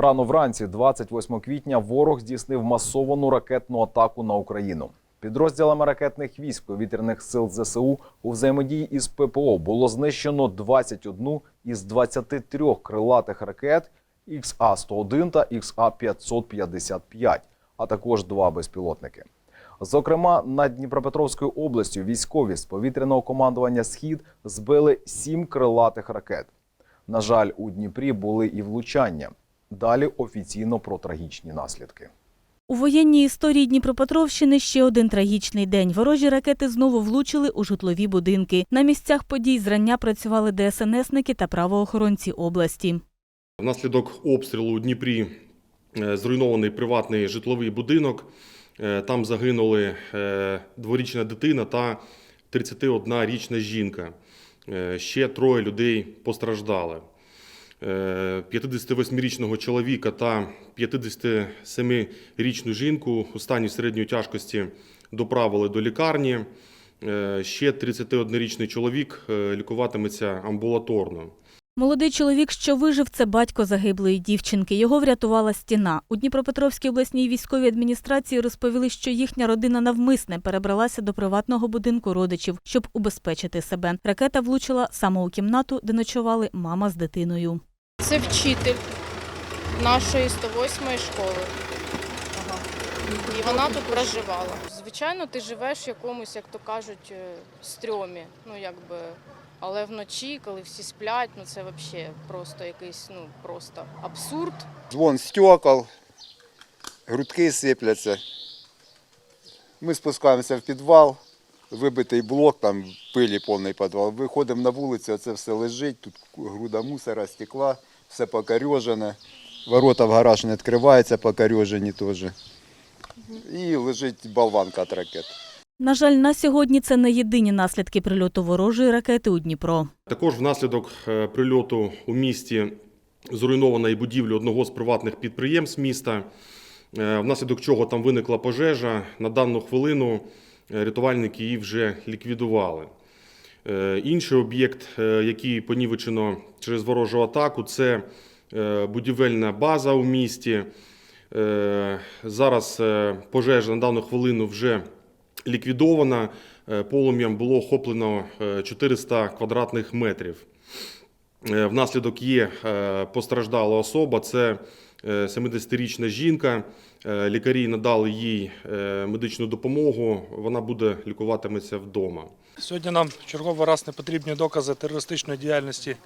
Рано вранці, 28 квітня, ворог здійснив масовану ракетну атаку на Україну. Підрозділами ракетних військ повітряних сил ЗСУ у взаємодії із ППО було знищено 21 із 23 крилатих ракет XA-101 та XA-555, а також два безпілотники. Зокрема, над Дніпропетровською областю військові з повітряного командування Схід збили сім крилатих ракет. На жаль, у Дніпрі були і влучання. Далі офіційно про трагічні наслідки. У воєнній історії Дніпропетровщини ще один трагічний день. Ворожі ракети знову влучили у житлові будинки. На місцях подій зрання працювали ДСНСники та правоохоронці області. Внаслідок обстрілу у Дніпрі е, зруйнований приватний житловий будинок. Е, Там загинули е, дворічна дитина та 31-річна жінка. Ще троє людей постраждали. Е, 58-річного чоловіка та 57-річну жінку у стані середньої тяжкості доправили до лікарні. Е, Ще 31-річний чоловік е, лікуватиметься амбулаторно. Молодий чоловік, що вижив, це батько загиблої дівчинки. Його врятувала стіна. У Дніпропетровській обласній військовій адміністрації розповіли, що їхня родина навмисне перебралася до приватного будинку родичів, щоб убезпечити себе. Ракета влучила саме у кімнату, де ночували мама з дитиною. Це вчитель нашої 108-ї школи. І вона тут проживала. Звичайно, ти живеш в якомусь, як то кажуть, е, стрьомі. Ну якби. Але вночі, коли всі сплять, ну це взагалі просто якийсь ну просто абсурд. Звон стекол, грудки сипляться. Ми спускаємося в підвал, вибитий блок, там пилі повний підвал. Виходимо на вулицю, це все лежить, тут груда мусора, стекла, все покорежене. Ворота в гараж не відкриваються, покорежені теж. І лежить болванка від ракет. На жаль, на сьогодні це не єдині наслідки прильоту ворожої ракети у Дніпро. Також внаслідок е, прильоту у місті зруйнована і будівля одного з приватних підприємств міста, е, внаслідок чого там виникла пожежа. На дану хвилину рятувальники її вже ліквідували. Е, Інший об'єкт, е, який понівечено через ворожу атаку, це е, будівельна база у місті. Е, Зараз е, пожежа на дану хвилину вже ліквідована. Е, Полум'ям було охоплено е, 400 квадратних метрів. Е, Внаслідок є е, постраждала особа. Це е, 70-річна жінка. Е, Лікарі надали їй е, медичну допомогу. Вона буде лікуватиметься вдома. Сьогодні нам черговий раз не потрібні докази терористичної діяльності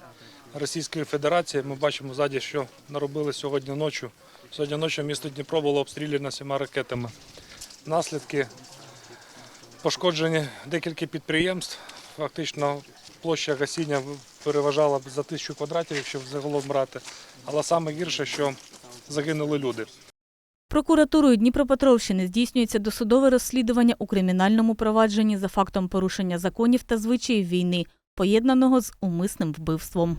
Російської Федерації. Ми бачимо ззаді, що наробили сьогодні ночі. Сьогодні ночі місто Дніпро було обстріляно сіма ракетами. Наслідки пошкоджені декілька підприємств. Фактично площа гасіння переважала за тисячу квадратів, якщо загалом брати. Але саме гірше, що загинули люди. Прокуратурою Дніпропетровщини здійснюється досудове розслідування у кримінальному провадженні за фактом порушення законів та звичаїв війни, поєднаного з умисним вбивством.